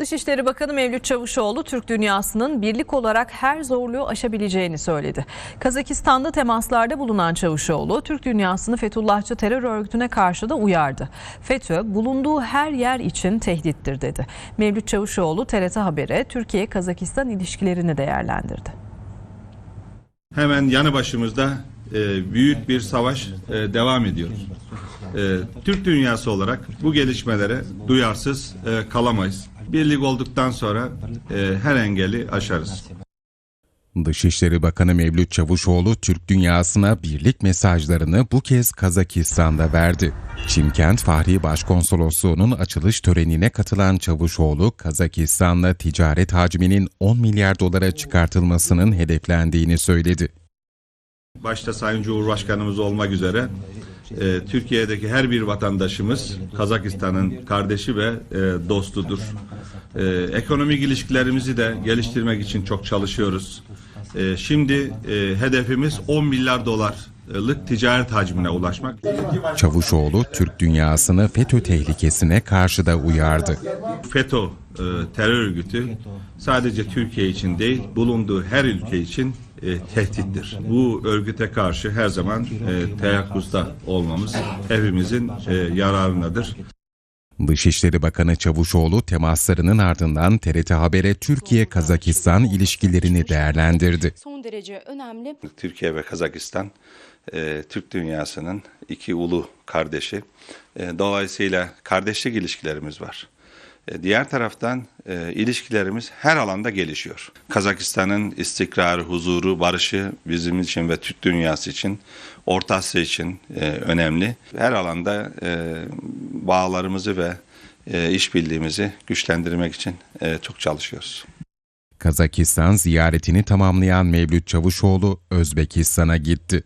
Dışişleri Bakanı Mevlüt Çavuşoğlu Türk dünyasının birlik olarak her zorluğu aşabileceğini söyledi. Kazakistan'da temaslarda bulunan Çavuşoğlu Türk dünyasını Fethullahçı terör örgütüne karşı da uyardı. FETÖ bulunduğu her yer için tehdittir dedi. Mevlüt Çavuşoğlu TRT Haber'e Türkiye-Kazakistan ilişkilerini değerlendirdi. Hemen yanı başımızda e, büyük bir savaş e, devam ediyor. E, Türk dünyası olarak bu gelişmelere duyarsız kalamayız. Birlik olduktan sonra e, her engeli aşarız. Dışişleri Bakanı Mevlüt Çavuşoğlu Türk dünyasına birlik mesajlarını bu kez Kazakistan'da verdi. Çimkent Fahri Başkonsolosluğu'nun açılış törenine katılan Çavuşoğlu, Kazakistan'la ticaret hacminin 10 milyar dolara çıkartılmasının hedeflendiğini söyledi. Başta Sayın Cumhurbaşkanımız olmak üzere e, Türkiye'deki her bir vatandaşımız Kazakistan'ın kardeşi ve e, dostudur. E, ekonomik ilişkilerimizi de geliştirmek için çok çalışıyoruz. E, şimdi e, hedefimiz 10 milyar dolarlık ticaret hacmine ulaşmak. Çavuşoğlu, Türk dünyasını FETÖ tehlikesine karşı da uyardı. FETÖ e, terör örgütü sadece Türkiye için değil, bulunduğu her ülke için e, tehdittir. Bu örgüte karşı her zaman e, teyakkuzda olmamız hepimizin e, yararınadır. Dışişleri Bakanı Çavuşoğlu temaslarının ardından TRT Haber'e Türkiye-Kazakistan ilişkilerini değerlendirdi. son derece önemli. Türkiye ve Kazakistan e, Türk dünyasının iki ulu kardeşi. E, dolayısıyla kardeşlik ilişkilerimiz var. E, diğer taraftan e, ilişkilerimiz her alanda gelişiyor. Kazakistan'ın istikrarı, huzuru, barışı bizim için ve Türk dünyası için, Orta Asya için e, önemli. Her alanda e, bağlarımızı ve e, işbirliğimizi güçlendirmek için e, çok çalışıyoruz. Kazakistan ziyaretini tamamlayan Mevlüt Çavuşoğlu Özbekistan'a gitti.